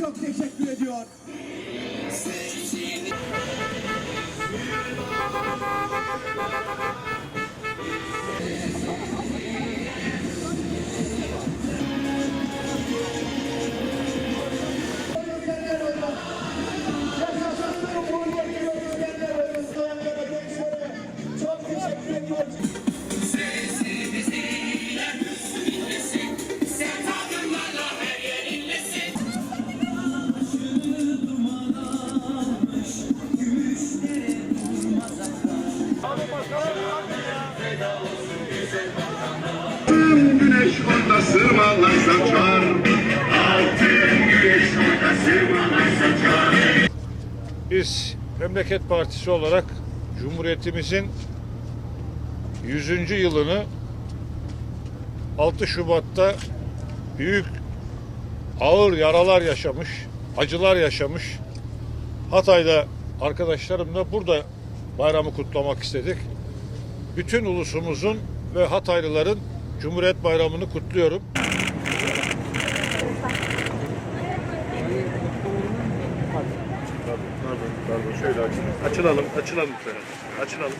çok teşekkür ediyor. Çok sırmalar saçar Altın güneş orada sırmalar saçar Biz Memleket Partisi olarak Cumhuriyetimizin 100. yılını 6 Şubat'ta büyük ağır yaralar yaşamış, acılar yaşamış Hatay'da arkadaşlarımla burada bayramı kutlamak istedik. Bütün ulusumuzun ve Hataylıların Cumhuriyet Bayramı'nı kutluyorum. Pardon, pardon. Şöyle açılalım. Açılalım, açılalım lütfen. Açılalım.